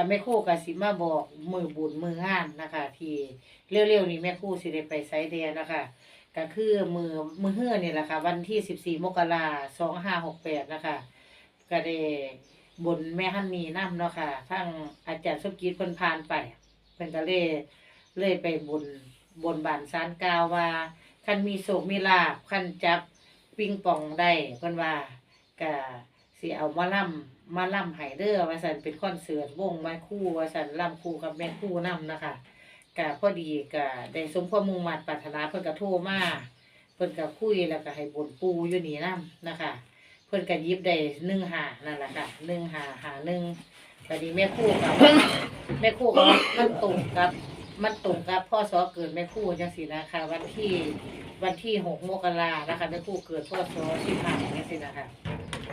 ค่ะแม่คู่ก็สิมาบอกมือบุญมืองานนะคะ ที่เร็วๆนี้แม่คู่สิได้ไปไซเดียนะคะ ก็คือมือมือเฮือนี่แหละค่ะ วันที่14มกราคม2568นะคะก็ได้บนแม่ฮันนีน้ำเนาะค่ะทั้งอาจารย์สมกิจเพิ่นผ่านไปเพิ่นก็เลยเลยไปบนบนบานศาลกาวว่าคันมีโศกมีลาภคันจับปิงปองได้เพิ่นว่าก็ สิเอามาล่ำมาล่ำให้เด้อว่าซั่นเป็นคอนเสิร์ตวงม้คู่ว่าซั่นล่ำคู่กับแม่คู่นำนะคะก็พอดีก็ได้สมความมุ่งมั่นปรารถนาเพิ่นก็โทรมาเพิ่นก็คุยแล้วก็ให้บนปูอยู่นี่นํนะคะ เพิ่นก็หยิบได้หนึ่งหานั่นแหละค่ะหนึ่งหาหาหนึ่งแต่ดีแม่คู่กับ แม่คู่กับมันตรงกับ มันตรงกับพ่อสอเกิดแม่คู่จังสินะคะ วันที่วันที่หกมกรานะคะแม่คู่เกิดพ่อสอสิบห้านจังสินะคะ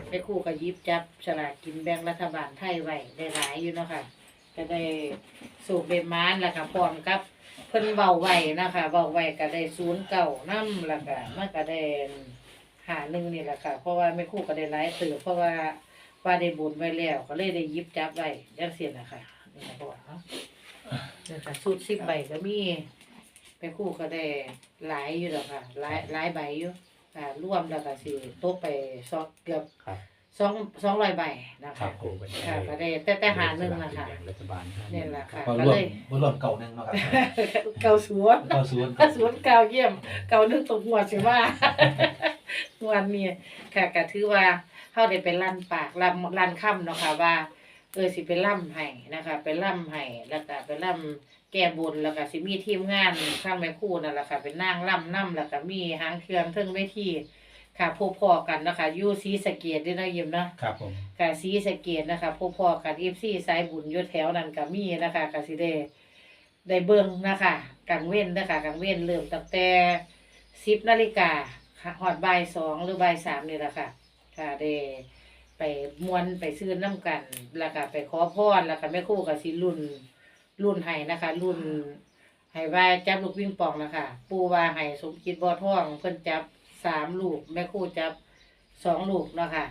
แม่ครู่ก็หยิบจับฉลากกินแบ่งรัฐบาลไทยไว้ได้หลายอยู่เนาะค่ะก็ได้สูบเบมานแล้วก็พร้อมกับ เพิ่นเบาไว้นะคะเบาไว้ก็ได้ศูนย์เก่านํแล้วก็มันก็ได้หาหนึ่งนี่แหละค่ะ เพราะว่าไม่ครู่ก็ได้หลายตื่เพราะว่าว่าได้บุญไว้แล้วก็เลยได้หยิบจับไว้ยังเสียนะคะนี่นะพ่อเนาะนี่ค่ะสูตรสิบใบก็มีไปครู่ก็ได้หลายอยู่แล้วค่ะหลายหลายใบอยู่ อ่ารวมแล้วก็สิตกไปสองเกือบครับสองสองร้อยใบนะครัคะบผมค่ะก็ได้แต่แต่หาหนึ่งนะคะรัฐบาลนี่แหละค่ะ ก็ก็รวเลมยบ่รวมเก่าหนึงเนาะครับเกาสวน เก่าศูนย์ถ้าสวนเก่าเยี่ยม เก่านึกตกหัวสิว่า วันนี้ค่ะก็ถือว่าเฮาได้ไปลั่นปากลั่นลั่นค่ำเนาะค่ะว่า เออสิไปล่ำให้นะคะ ไปล่ำให้แล้วก็ไปล่ำ แก้บนแล้วก็สิมีทีมงานข้างแม่ครู่นั่นแหละค่ะ เป็นนางล่ำน้ำแล้วก็มีหางเครื่องเทิงเวทีค่ะพบพอกันนะคะอยู่ศรีสะเกดด้วยเนาะยิมเนาะครับผมกะสีสะเกตนะคะพบพอกันเอฟซีสายบุญอยศแถวนั้นก็มีนะคะกะสิได้ได้เบิ่งนะคะกังเว้นนะคะกังเว้นเริ่มตั้งแต่สิบนาฬิกาหอดบ่ายสองหรือบ่ายสามนี่แหละค่ะ ค่ะได้ไปมวนไปซื้อน้ำกัน แล้วก็ไปขอพรแล้วก็แม่ครู่กับสิรุ่น รุ่นให้นะคะ รุ่นให้ว่าจับลูกวิ่งปองนะคะปูว่าให้สมคิดบ่อท่อง เพิ่นจับสามลูกแม่คู่จับสองลูกเนาะค่ะ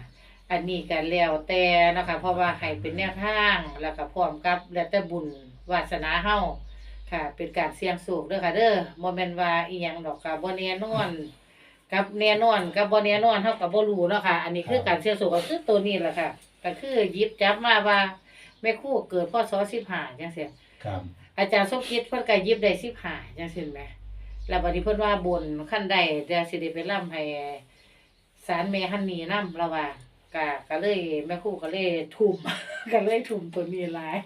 อันนี้ก็แล้วแต่นะคะ เพราะว่าให้เป็นแนวทางแล้วก็พร้อมกับแล้วแต่บุญวาสนาเฮาค่ะ เป็นการเสี่ยงสูงเด้อค่ะ เด้อบ่แม่นว่าอีหยังดอกค่ะบ่แน่นอนกับแน่นอนกับบ่แน่นอนเฮาก็บ่รู้เนาะค่ะ อันนี้คือการเสี่ยงสูงก็คือตัวนี้แหละค่ะก็คือหยิบจับมาว่าแม่ครูเกิดพศ15จังซี่ ครับ อาจารย์สมคิดเพิ่นก็หยิบได้15จังซี่แหมแล้วบัดนี้เพิ่นว่าบนขั้นใดเดี๋ยวสิได้ไปร่ำให้ศาลแม่ฮันนี่นำละว่าก็ก็เลยแม่ครูก็เลยทุ่ม ก็เลยทุ่มตัวนี้หลาย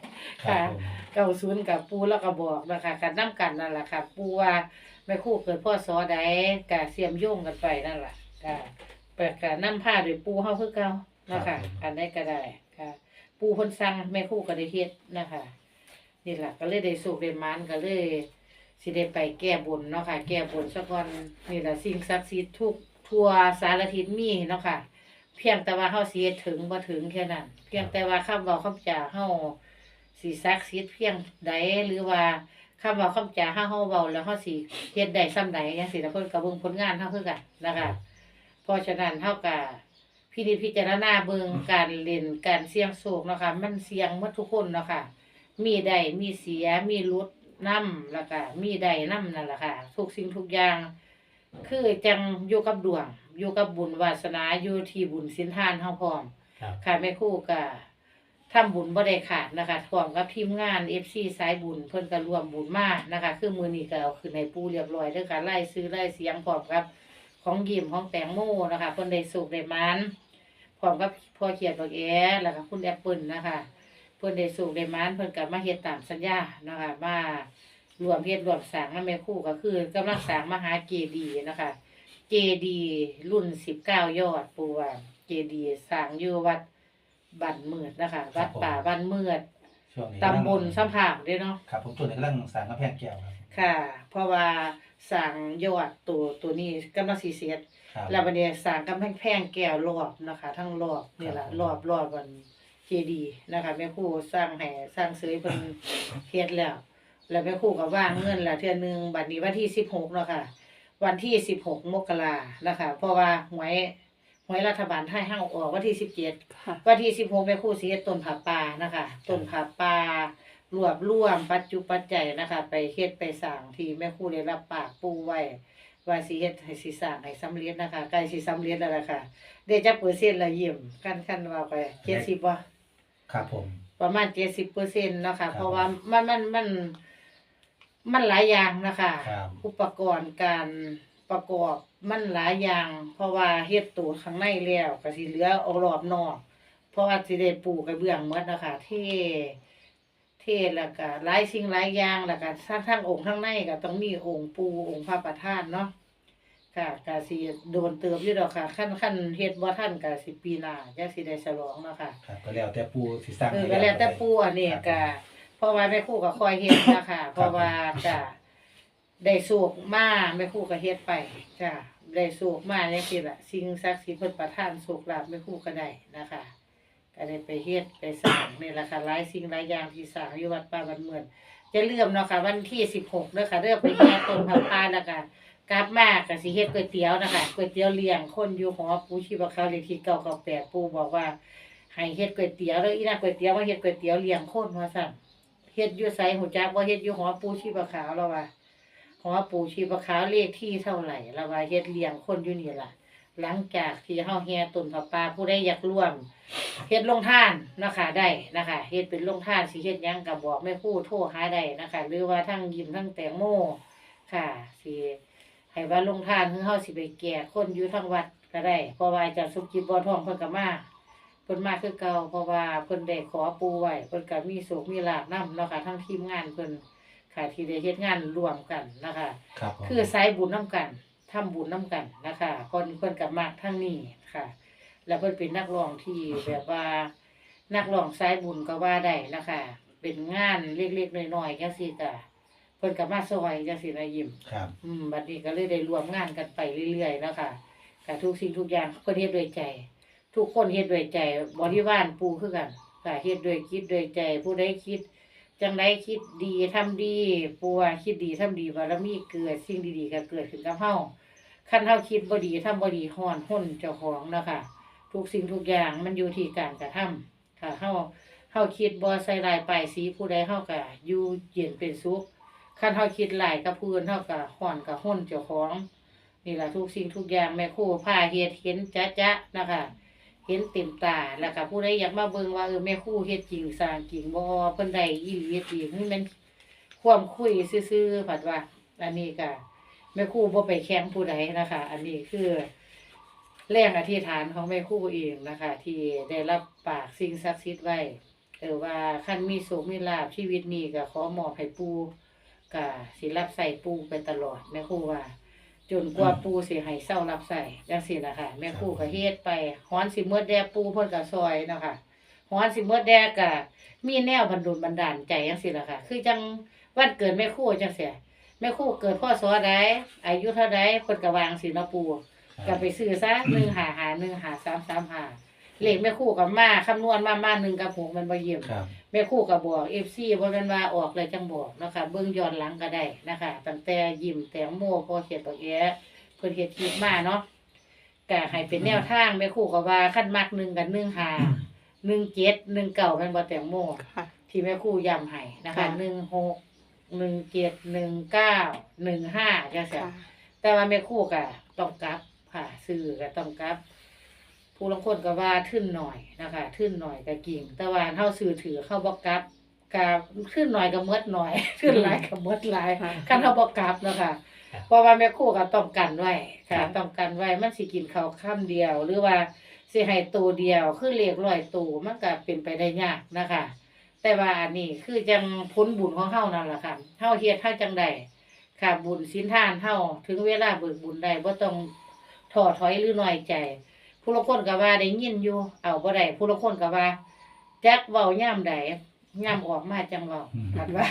ครับผมเก้าศูนย์กับปูแล้วก็บอกนะคะกันนํกันนั่นแหละค่ะ ปูว่าแม่ครูเกิดพ่อสอใดก็เสียมโยงกันไปนั่นแหละก็เปิดการนํผ้าโดวยปูเฮาคือเก่านะคะอันใดก็ได้ค่ะ ปูเพิ่นสั่งแม่ครูก็ได้เฮ็ดนะคะ นี่แหละก็เลยได้สุขได้มานก็เลยสิได้ไปแก้บนเนาะค่ะ แก้บนซะก่อนนี่แหละสิ่งศักดิ์สิทธิ์ทุกทั่วสารทิศมีเนาะค่ะ เพียงแต่ว่าเฮาสิเฮ็ดถึงบ่ถึงแค่นั้น เพียงแต่ว่าคำเว้าคำจาเฮาสิศักดิ์สิทธิ์เพียงใดหรือว่าคำเว้าคำจาเฮาเฮาเว้าแล้วเฮาสิเฮ็ดได้ำใดจังซี่นะเพิ่นก็เบิ่งผลงานเฮาคือกันนะคะเพราะฉะนั้นเฮาก็พินิจพิจารณาเบิ่งการเล่นการเสี่ยงโชคเนาะค่ะมันเสี่ยงหมดทุกคนเนาะค่ะ มีได้มีเสียมีหลุดนํแล้วก็มีได้นํนั่นแหละค่ะ ทุกสิ่งทุกอย่าง คือจังอยู่กับดวง อยู่กับบุญวาสนาอยู่ที่บุญสินทานเฮาพร้อม ครับ ค่ะแม่ครู่ก็ทำบุญบ่ได้ขาดนะคะพร้อมกับทีมงาน FC สายบุญเพิ่นก็ร่วมบุญมานะคะ คือมื้อนี้ก็เอาขึ้นให้ปู่เรียบร้อยเด้อค่ะไล่ซื้อไล่เสียงพร้อมกับ ของยิมของแตงโมนะคะเพิ่นได้สุกได้มันพร้อมกับพ่อเขียนบอกแอแล้วก็คุณแอปเปิลนะคะ เพิ่นได้สุกได้มันเพิ่นก็มาเฮ็ดตามสัญญานะคะมารวมเฮ็ดรวมสร้างนำแม่ครู่ก็คือกำลังสร้างมหาเจดีย์นะคะ เจดีย์รุ่น19ยอดปูว่าเจดีย์สร้างอยู่วัดบ้านเมือดนะคะ วัดป่าบ้านเมือดช่วงนี้ตำบลสัมผักเด้เนาะ ครับผมช่วงนี้กำลังสร้างกำแพงแก้วครับค่ะ เพราะว่าสร้างยอดตัวตัวนี้กำลังสิเสร็จครับ แล้วบัดนี้สร้างกำแพงแพงแก้วรอบนะคะ ทั้งรอบนี่ล่ะครับรอบรอบวัน เจดีย์นะคะแม่ครูสร้างให้สร้างเสยเพิ่นเฮ็ดแล้ว แล้วแม่ครูก็วางเงินแล้วเทื่อหนึงบัดนี้วันที่16เนาะค่ะ วันที่16มกรานะคะ เพราะว่าหวยหหวยรัฐบาลไทยห้างออกวันที่สิบเจ็ดค่ะ วันที่สิบหกแม่ครู่สิเฮ็ดต้นผาป่านะคะต้นผาป่ารวบรวมปัจจุปัจจัยนะคะ ไปเฮ็ดไปสร้างที่แม่ครู่ได้รับปากปูไว้ว่าสิเฮ็ดให้สิสร้างให้สำเร็จนะคะใกล้สิสำเร็จแล้วล่ะค่ะได้จักเปอร์เซ็นต์ละยิ้มกันคันว่าไป70บ่ ครับผม ประมาณ70%เนาะครัค่ะบเพราะว่ามันมันมัน มันหลายอย่างนะคะ ครับ อุปกรณ์การประกอบมันหลายอย่าง เพราะว่าเฮ็ดตัวข้างในแล้วก็สิเหลือออกรอบนอก เพราะว่าสิได้ปูกระเบื้องหมดนะคะเทเทแล้วก็หลายสิ่งหลายอย่างแล้วก็ทั้งทั้งองค์ข้างในก็ต้องมีองค์ปูองค์พระประธานเนาะ ค่ะก็สิโดนเติบอยู่ดอกค่ะ ขั้นขั้นเฮ็ดบ่ทันก็สิปีหน้าจะสิได้ฉลองเนาะค่ะครับก็แล้วแต่ปูสิสร้างเออให้ก็แล้วแต่ปูอันนี้ก็เพราะว่าแม่ครูก็คอยเฮ็ดนะคะเพราะว่าก็ได้สูกมาแม่ครูก็เฮ็ดไปจ้ะได้สูกมาจังซี่ล่ะสิ่งศักดิ์สิทธิ์เพิ่นประทานสุขลาภแม่ครูก็ได้นะคะก็ได้ไปเฮ็ดไปสร้างนี่แหละค่ะหลายสิ่งหลายอย่างที่สร้างอยู่วัดป่าบ้านเมืองจะเลื่อมเนาะค่ะวันที่16เด้อค่ะเด้อไปแห่ต้นผักปาแล้วก็ กลับมาก็สิเฮ็ดก๋วยเตี๋ยวนะคะก๋วยเตี๋ยวเลี้ยงคนอยู่หอปูชีพเขาเลขที่998ปูบอกว่าให้เฮ็ดก๋วยเตี๋ยวแล้วอีน่าก๋วยเตี๋ยวมาเฮ็ดก๋วยเตี๋ยวเลี้ยงคนว่าซั่นเฮ็ดอยู่ไสหูจักว่าเฮ็ดอยู่หอปูชีพขาวแล้วว่าหอปูชีพขาวเลขที่เท่าไหร่แล้วว่าเฮ็ดเลี้ยงคนอยู่นี่ล่ะ หลังจากที่เฮาแห่ต้นผ้าป่าผู้ใดอยากร่วมเฮ็ดลงท่านนะคะได้นะคะเฮ็ดเป็นลงท่านสิเฮ็ดยังก็บบอกแม่ครูโทรหาได้นะคะ หรือว่าทั้งยิ้มทั้งแตงโมค่ะสิ ให้ว่าลงทานคือเฮาสิไปแก่คนอยู่ทั้งวัดก็ได้เพราะว่าอาจารย์สุกิจบ่ทองเพิ่นก็มาเพิ่นมาคือเก่าเพราะว่าเพิ่นได้ขอปูไว้เพิ่นก็มีโศกมีลาภนํเนาะค่ะทั้งทีมงานเพิ่นค่ะที่ได้เฮ็ดงานร่วมกันนะคะ ครับผมคือสายบุญนํกันทำบุญนํกันนะคะ คนเพิ่นก็มักทั้งนี้ค่ะ แล้วเพิ่นเป็นนักร้องที่แบบว่า นักร้องสายบุญก็ว่าได้นะคะ เป็นงานเล็กๆน้อยๆจังซี่ก็ เพิ่นก็มาซอยจังซี่นะยิ้ม ครับ อืมบัดนี้ก็เลยได้รวมงานกันไปเรื่อยๆแล้วค่ะกับทุกสิ่งทุกอย่างเพิ่นเฮ็ดด้วยใจ ทุกคนเฮ็ดด้วยใจบริวารปูคือกันค่ะเฮ็ดด้วยคิดด้วยใจ ผู้ใดคิด จังไดคิดดีทำดีปูว่าคิดดีทำดีบารมีเกิดสิ่งดีๆก็เกิดขึ้นกับเฮาคันเฮาคิดบ่ดีทำบ่ดีฮ้อนห้นเจ้าของเนาะค่ะ ทุกสิ่งทุกอย่างมันอยู่ที่การกระทำค่ะเฮาเฮาคิดบ่ใส่ลายป้ายสีผู้ใดเฮาก็อยู่เย็นเป็นสุข คันเฮาคิดหลายกับผู้อื่นเฮาก็ฮ้อนกับห้นเจ้าของ นี่แหละทุกสิ่งทุกอย่างแม่ครูพาเฮ็ดเห็นจ๊ะๆนะคะเห็นเต็มตาแล้วก็ผู้ใดอยากมาเบิ่งว่าเออแม่ครูเฮ็ดจริงสร้างจริงบ่เพิ่นได้อีหลีจริงนี่มันความคุยซื่อๆผัดว่า อันนี้ก็แม่ครูบ่ไปแข่งผู้ใดนะคะ อันนี้คือแรงอธิษฐานของแม่ครูเองนะคะ ที่ได้รับปากสิ่งศักดิ์สิทธิ์ไว้เออว่าคันมีโศกมีลาภชีวิตนี้ก็ขอมอบให้ปู่ ก็สิรับใส่ปู่ไปตลอดแม่ครูว่า จนกว่าปู่สิให้เศร้ารับใส่จังซี่นะคะแม่ครูก็เฮ็ดไปฮ้อนสิเมื่อแดกปู่เพิ่นก็ซอยเนาะคะฮ้อนสิเมื่อแดกก็มีแนวบันดลบันดาลใจจังซี่ล่ะค่ะคือจังวันเกิดแม่ครูจังซี่แม่ครูเกิดพศใดอายุเท่าใดเพิ่นก็วางสิเนาะปู่ก็ไปซื้อซะหนึ่งหาหาหนึ่งหาสามสามหาเลขแม่ครู่กับมาคำนวณมามาหนึ่งกับหกมันบ่เยี่ยมครับ แม่ครู่กับบอกเอฟซีบ่แม่นว่าออกเลยจังบอกเนาะคะเบิ่งย้อนหลังก็ได้นะคะตั้งแต่ยิ้มแตงโมพอเขียนตัวแอะเพิ่นเฮ็ดคลิปมาเนาะก็ให้เป็นแนวทางแม่ครู่ก็ว่าคันมักหนึ่งกับหนึ่งหาหนึ่งเจ็ดหนึ่งเก่าแม่นบ่แตงโมค่ะ ที่แม่ครู่ย้ำให้นะคะค่ะ หนึ่งหกหนึ่งเจ็ดหนึ่งเก้าหนึ่งห้าจังซี่ค่ะ แต่ว่าแม่ครู่ก็ต้องกลับค่ะซื้อก็ต้องกลับ ผู้ลางคนก็ว่าทึ่นหน่อยนะคะทึ่นหน่อยก็กิ่งแต่ว่าเฮาซื้อถือเข้าบ่กลับก็ทึ่นหน่อยก็หมดหน่อยทึ่นหลายก็หมดหลายค่ะคันเฮาบ่กลับเนาะค่ะเพราะว่าแม่ครู่ก็ต้องกันไว้ค่ะค่ะต้องกันไว้มันสิกินข้าวค่ำเดียว หรือว่าสิให้ตัวเดียวคือเลขร้อยตัวมันก็เป็นไปได้ยากนะคะ แต่ว่าอันนี้คือจังพ้นบุญของเฮานั่นล่ะค่ะเฮาเฮ็ดเฮาจังได๋ค่ะบุญสินทานเฮาถึงเวลาเบิกบุญได้บ่ต้องท้อถอยหรือน้อยใจ ผู้ละคนก็ว่าได้ยินอยู่ เอาบ่ได้ผู้ละคนก็ว่าจักเว้ายามใดยามออกมาจังเว้าอืมอันว่า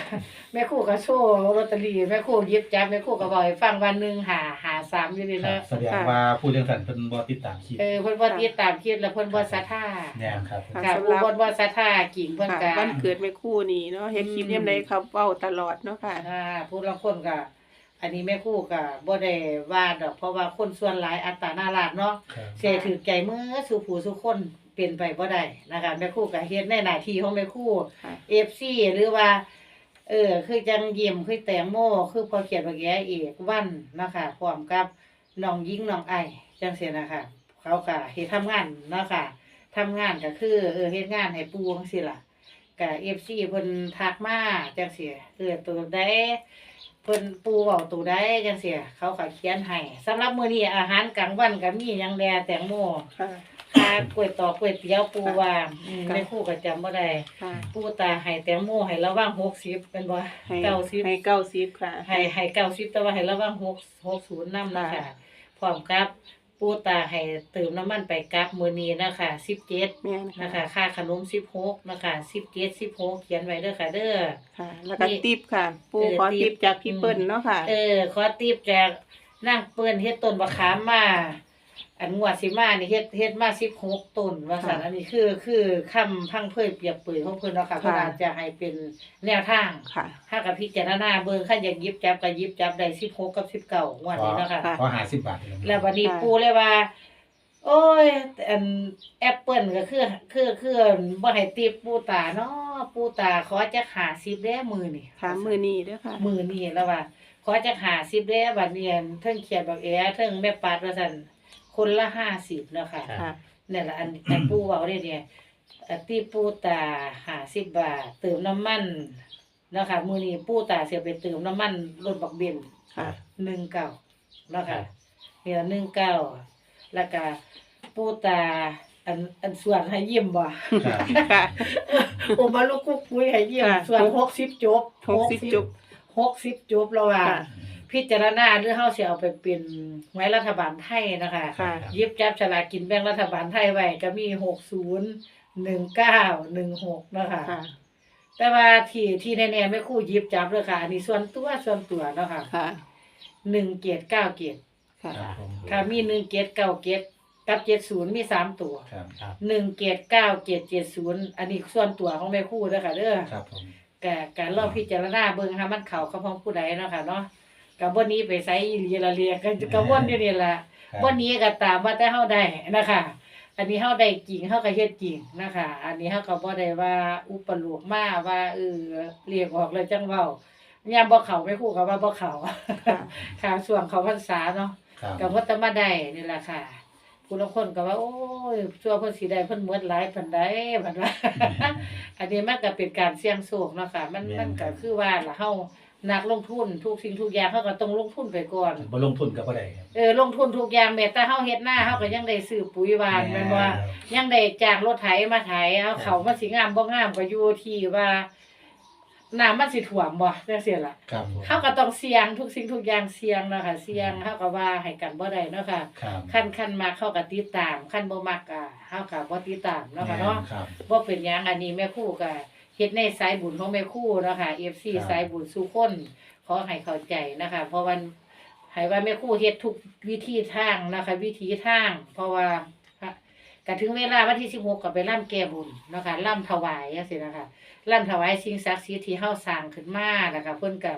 แม่ครูก็โชว์ลอตเตอรี่แม่ครูหยิบจับแม่ครูก็เว้าให้ฟังวันหนึงหาหาสามอยู่นี่ครับเนาะแสดงว่าผู้เลี้ยงสันเป็นบ่ติดตามคลิปเออเพิ่นบ่ติดตามคลิปแล้วเพิ่นบ่ศรัทธาแน่ครับค่ะค่ะสำหผู้รับเพิ่นบ่ศรัทธากิ่งเพิ่นค่ะก็วันเกิดแม่ครู่นี่เนาะเฮ็ดคลิปอืมยามใดครับเว้าตลอดเนาะค่ะ อ่าผู้ละคนก็ อันนี้แม่ครู่ก็บ่ได้ว่าดอกเพราะว่าคนส่วนหลายอัตตานาลาดเนาะครับเสียถือใจมือสู่ผู้สู่คนเป็นไปบ่ได้นะคะแม่ครู่ก็เฮ็ดในหน้าที่ของแม่ครู่ ค่ะ FC หรือว่า เออ คือจังยิ้มคือแตงโมคือพอเขียนว่าแกเอกวันนะคะพร้อมกับน้องยิงน้องไอจังซี่นะคะเขาก็เฮ็ดทำงานเนาะค่ะทำงานก็คือ เออเฮ็ดงานให้ปู่จังซี่ล่ะก็ FC เพิ่นทักมาจังซี่เออตัวใด เพิ่นปู่เว้าตัวใดจังซี่เขาก็เขียนให้สำหรับมื้อนี้อาหารกลางวันก็มีหยังแลแตงโมค่ะค่ากล้วยตอกกล้วยเตี๋ยวปู่ว่าอืมค่ะ แม่ครูก็จำบ่ได้ค่ะปู่ตาให้แตงโมให้ระวัง60เป็นบ่ให้เก้าสิบให้เก้าสิบค่ะ ให้ให้เก้าสิบแต่ว่าให้ระวัง6 60นำนะคะค่ะพร้อมกับ ปู่ตาให้เติมน้ำมันไปกับมื้อนี้นะคะ17แม่นนะค่ะคะค่าขนม16นะคะ17 16เขียนไว้เด้อค่ะเด้อ ค่ะ แล้วก็นี่ติปค่ะ ปูเออขอติ๊ติบปจากพี่เปิ้ลเนาะค่ะ เออ ขอติบจากนั่งเปิ้นเฮ็ดต้นบะขามมา อันงวดสิมานี่เฮ็ดเฮ็ดมา16ต้นว่าซั่นค่ะอันนี้คือคือคำพังเพยเปรียบเปรยของเพิ่นเนาะค่ะเพิ่นค่ะอาจจะให้เป็นแนวทางค่ะ ถ้ากับพิจารณาเบิ่งคันอยากหยิบจับก็หยิบจับได้16กับ19งวดนี้เนาะค่ะ ค่ะ ขอหาสิบบาทเลยแล้ววันนี้ค่ะ ปูเลยว่า โอ้ยอันแอปเปิลก็คือ คือคือบ่ให้ติบปูตาเนาะปูตาขอจัก50แด้มือนี่ค่ะมือนี้เด้อค่ะ มือนี่แล้วว่า ขอจัก50แด้บัดนี้อันเทิงเขียนบอกแอเทิงแม่ปัดว่าซั่น คนละ50เนาะค่ะค่ะ นั่นล่ะอันอันปูเว้าได้เนี่ยอันที่ปูตา50บาทเติมน้ำมันเนาะค่ะมื้อนี้ปูตาสิเอาไปเติมน้ำมันรถบักเบน ค่ะ หนึ่งเก้าเนาะครัค่ะบเนี่ยหนึ่งเก้าแล้วก็ปูตาอันอันส่วนให้ยิ้มบ่ ครับค่ะ โอมาลูกกุ๊กคุยให้ยิ้มค่ะส่วนหกสิบจบหกสิบจบ หกสิบจบแล้วว่าค่ะ พิจารณาหรือเฮาสิเอาไปเป็นไว้รัฐบาลไทยนะคะค่ะรับหยิบจับฉลากกินแบ่งรัฐบาลไทยไว้ก็มีหกศูนย์หนึ่งเก้าหนึ่งหกเนาะค่ะค่ะ แต่ว่าที่ที่แน่ๆไม่ครู่หยิบจับเลยค่ะอันนี้ส่วนตัวส่วนตัวเนาะค่ะค่ะ หนึ่งเกียรติเก้าเกียรติค่ะ ครับผมค่ะมีหนึ่งเกตเก้าเกตกับเจ็ดศูนย์มีสามตัวครับครับหนึ่งเกตเก้าเกตเจ็ดศูนย์อันนี้ส่วนตัวของแม่ครู่เด้อค่ะเด้อ ครับผมกะการรอบพิจารณาเบิ่งหามันเข้ากับของผู้ใดเนาะค่ะเนาะ กับวันนี้ไปใส่อีหลีละเลียกันกับวนอยู่นี่ล่ะครับ วันนี้ก็ตามว่าแต่เฮาได้นะคะ อันนี้เฮาได้จริงเฮาก็เฮ็ดจริงนะคะ อันนี้เฮาก็บ่ได้ว่าอุปโลกมาว่าเออเรียกออกเลยจังเว้ายามบ่เข้าแม่ครู่ก็ว่าบ่เข้าค่ะค่ะส่วนเขาพรรษาเนาะ ครับ กับวัตมาได้นี่แหละค่ะผู้ลางคนก็ว่า โอ้ยชั่วเพิ่นสิได้เพิ่นหมดหลายปานใดบัดว่า อันนี้มันก็เป็นการเสี่ยงโชคเนาะค่ะ มันมันก็คือว่าล่ะเฮา นักลงทุนทุกสิ่งทุกอย่างเฮาก็ต้องลงทุนไปก่อนบ่ลงทุนก็บ่ได้ครับเออลงทุนทุกอย่างแม้แต่เฮาเฮ็ดหน้าเฮาก็ยังได้ซื้อปุ๋ยหวานแม่นบ่ยังได้จ้างรถไถมาไถเอาเขามาสิงามบ่งามก็อยู่ที่ว่าน้ำมันสิท่วมบ่จังซี่ล่ะครับผมเฮาก็ต้องเสี่ยงทุกสิ่งทุกอย่างเสี่ยงเนาะค่ะเสี่ยงเฮาก็ว่าให้กันบ่ได้เนาะค่ะครับขั้นขั้นมักเข้ากับติดตามขั้นบ่มักอะเฮากับบ่ติดตามเนาะค่ะเนาะครับบ่เป็นหยังอันนี้แม่ครูก็ เฮ็ดในสายบุญของแม่ครูเนาะค่ะ FC ครับ สายบุญสู่คนขอให้เข้าใจนะคะ เพราะว่าให้ว่าแม่ครูเฮ็ดทุกวิธีทางนะคะ วิธีทาง เพราะว่าก็ถึงเวลาวันที่16ก็ไปร่ำแก้บุญเนาะค่ะร่ำถวายจังซี่นะคะร่ำถวายสิ่งศักดิ์สิทธิ์ที่เฮาสร้างขึ้นมานะคะเพิ่นก็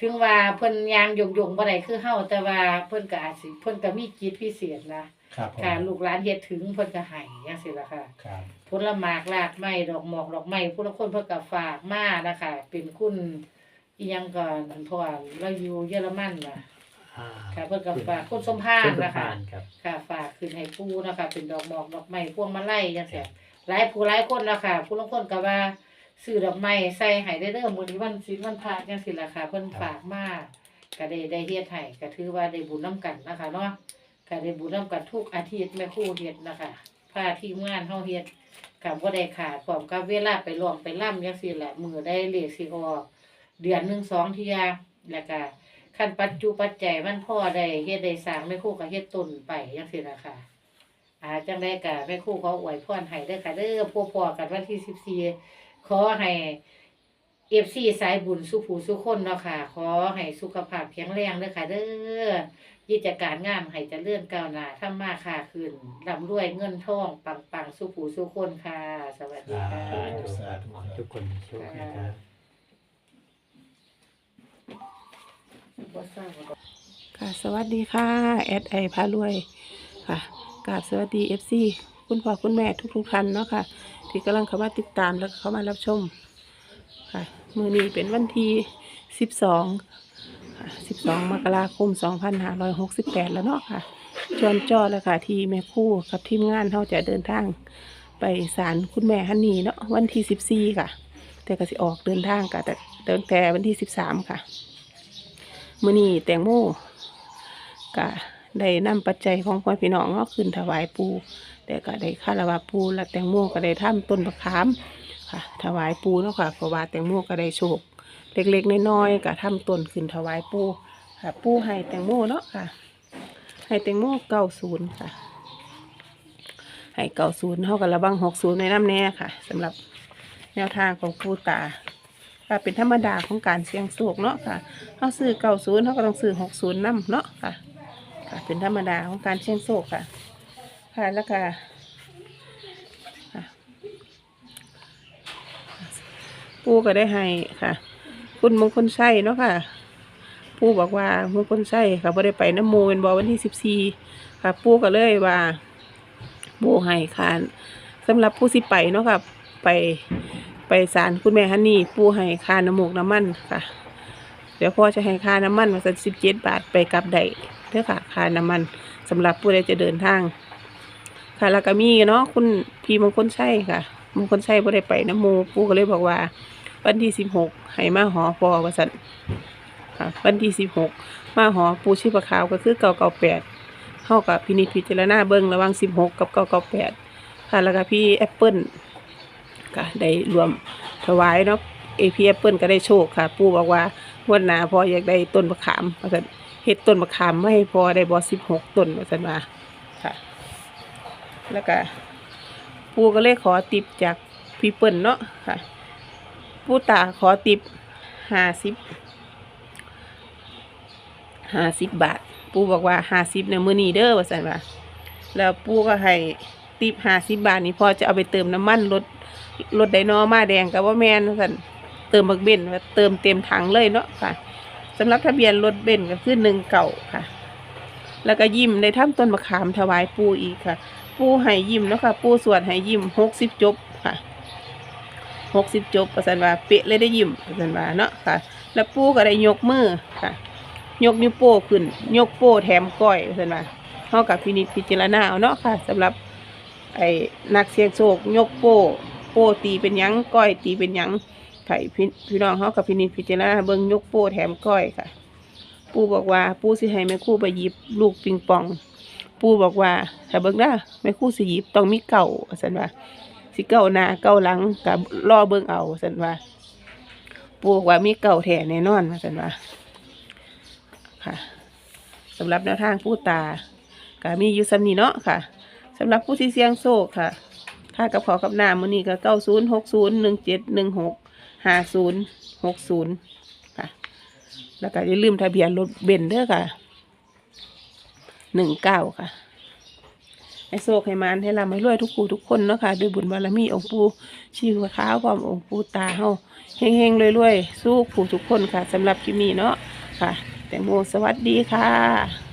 ถึงว่าเพิ่นยางยงๆบ่ได้คือเฮาแต่ว่าเพิ่นก็อาจสิเพิ่นก็มีจิตพิเศษนะ ครับผมค่ะลูกหลานเฮ็ดถึงเพิ่นก็ให้จังซี่ล่ะค่ะ ครับ ผลหมากรากไม้ดอกหมอกดอกไม้ผู้ละคนเพิ่นก็ฝากมานะคะ เป็นคุณอีหยังก่อนเพราะว่าเราอยู่เยอรมันน่ะอ่าค่ะเพิ่นก็ฝากคุณสมพาคุนณสมนะคะพานครับ ค่ะฝากขึ้นให้ปู่นะคะ เป็นดอกหมอกดอกไม้พวงมาลัยจังซี่หลายผู้หลายคนแล้วค่ะ ผู้ละคนก็ว่าซื้อดอกไม้ใส่ให้ได้เด้อมื้อนี้วันศีลวันพระจังซี่ล่ะค่ะเพิ่นฝากมาก็ได้ได้เฮ็ดให้ก็ถือว่าได้บุญนํกันนะคะเนาะก็ได้บุญนํกันทุกอาทิตย์แม่ครู่เฮ็ดนะคะพาทีมงานเฮาเฮ็ด กับบ่ได้ขาดพร้อมกับเวลาไปร้องไปร่ำยังสี่แหละมือได้เลขสิออกเดือนหนึ่งสองเที่ยแล้วก็ขั้นปัจจุปัจจัยมันพ่อได้เฮ็ดได้สร้างแม่คู่ก็เฮ็ดตุนไปยังสี่ละค่ะอ่าจังได้กะแม่คู่ขออวยพรให้ได้ค่ะเด้อพวกพอกันวันที่สิบสี่ขอให้ FC สายบุญสุผู้สุคนเนาะค่ะ ขอให้สุขภาพแข็งแรงเด้อค่ะ เด้อกิจการงานให้เจริญก้าวหน้าทำมาค้าขึ้นร่ำรวยเงินทองปังปังๆสุผู้สุคนค่ะ สวัสดีค่ะ สาธุสาธุขอให้ทุกคนมีโชคนะครับ บ่ทราบว่าค่ะสวัสดีค่ะแอดไอพารวยค่ะกราบสวัสดีเอฟซีคุณพ่อคุณแม่ทุกทุกๆท่านเนาะค่ะ ที่กำลังเข้ามาติดตามแล้วก็เข้ามารับชมค่ะ มือนี้เป็นวันที่สิบสองสิบสองมกราคมสองพันห้าร้อยหกสิบแปดแล้วเนาะค่ะจวนจอแล้วค่ะ ที่แม่คู่กับทีมงานเขาจะเดินทางไปศาลคุณแม่ฮันนี่เนาะวันที่สิบสี่ค่ะ แต่ก็สิออกเดินทางค่ะ แต่เดินแต่วันที่สิบสามค่ะมื่อนี้แตงโมก็ได้นำปัจจัยของพ่อพี่น้องเนาะขึ้นถวายปูแต่ก็ได้คารวะปูและแตงโมก็ได้ทำต้นประคาม ค่ะ ถวายปูเนาะค่ะเพราะว่าแตงโมก็ได้โชค เล็กๆน้อยๆก็ทำต้นขึ้นถวายปูค่ะ ปูให้แตงโมเนาะค่ะ ให้แตงโมเก้าศูนย์ค่ะ ให้เก้าศูนย์เท่ากับระบังหกศูนย์ในน้ำแน่ค่ะสำหรับแนวทางของปูตาค่ะเป็นธรรมดาของการเสี่ยงโชคเนาะค่ะเขาซื้อเก้าศูนย์เขาก็ต้องซื้อหกศูนย์นํเนาะค่ะ ค่ะ เป็นธรรมดาของการเสี่ยงโชคค่ะ ค่ะแล้วก็ค่ะ ปูก็ได้ให้ค่ะ คุณมงคลชัยเนาะค่ะ ปูบอกว่ามงคลชัยค่ะบ่ได้ไปน้ำโมเป็นบอวันที่สิบสี่ค่ะ ปูก็เลยว่าปูให้ค่ะสำหรับผู้สิไปเนาะค่ะ ไปไปศาลคุณแม่ฮันนี่ ปูให้ค่าน้ำมูกน้ำมันค่ะ เดี๋ยวพ่อจะให้ค่าน้ำมันมาสักสิบเจ็ดบาทไปกลับได้เด้อค่ะค่าน้ำมันสำหรับผู้ใดจะเดินทางค่ะแล้วก็มีเนาะคุณพี่มงคลชัยค่ะ มงคลชัยบ่ได้ไปน้ำมูปูก็เลยบอกว่า วันที่สิบหกให้มาหอพอว่าสันค่ะวันที่สิบหกมาหอปูชีพขาวก็คือเก่าเก่าแปดเข้ากับพินิจพิจารณาเบิ้งระหว่างสิบหกกับเก่าเก่าแปดค่ะแล้วก็พี่แอปเปิลก็ได้รวมถวายเนาะเอพีแอปเปิลก็ได้โชคค่ะ ปู่บอกว่าวันหนาพออยากได้ต้นมะขามว่าซั่นเฮ็ดต้นมะขามไม่ให้พอได้บ่สิบหกต้นว่าซั่นว่าค่ะ แล้วก็ ปูก็เลยขอติปจากพี่เปิ้ลเนาะค่ะ ปูตาขอติปห้าสิบห้าสิบบาท ปูบอกว่าห้าสิบในมือนี้เด้อว่าซั่นว่าแล้วปูก็ให้ติปห้าสิบบาทนี่พอจะเอาไปเติมน้ำมันรถรถไดโนมาแดงกับว่าแมนสันเติมบักเบนว่าเติมเต็มถังเลยเนาะค่ะสำหรับทะเบียนรถเบนก็คือหนึ่งเก่าค่ะ แล้วก็ยิ้มในถ้ำต้นมะขามถวายปูอีกค่ะ ปูให้ยิ้มเนาะค่ะ ปูสวดให้ยิ้มหกสิบจบค่ะหกสิบจบประสันว่าเป๊ะเลยได้ยิ้มประสันว่าเนาะค่ะ แล้วปูก็ได้ยกมือค่ะ ยกนิ้วโป้ขึ้น ยกโป้แถมก้อยประสันว่าเท่ากับพินิจพิจารณาเอาเนาะค่ะสำหรับไอ้นักเสี่ยงโชคยกโป้โป้ตีเป็นยังก้อยตีเป็นยังไข่พี่พี่น้องเขากับพินิจพิจารณาเบิ่งยกโป้แถมก้อยค่ะ ปูบอกว่าปูสิให้แม่คู่ไปหยิบลูกปิงปอง ปู่บอกว่าถ้าเบิ่งได้แม่คู่สิหยิบต้องมีเก่าสันว่าสิเก่าหน้าเก่าหลังกับรอเบิ่งเอาสันว่า ปู่บอกว่ามีเก่าแท้แน่นอนสันว่าค่ะสำหรับแนวทางผู้ตาก็มีอยู่สำนีเนาะค่ะสำหรับผู้ที่เสี่ยงโชคค่ะค่ากับขอกับน้ำมื้อนี้ก็เก้าศูนย์หกศูนย์หนึ่งเจ็ดหนึ่งหกห้าศูนย์หกศูนย์ค่ะ แล้วก็อย่าลืมทะเบียนรถเบนเด้อค่ะ หนึ่งเก้าค่ะให้โชคให้มานให้ร่ำให้รวยทุกคู่ทุกคนเนาะค่ะด้วยบุญบารมีองค์ปู่ชีวขาวความองค์ปู่ตาเฮาเฮงเฮงรวยรวยๆสู้ผู้ทุกคนค่ะสำหรับคลิปนี้เนาะค่ะ แตงโมสวัสดีค่ะ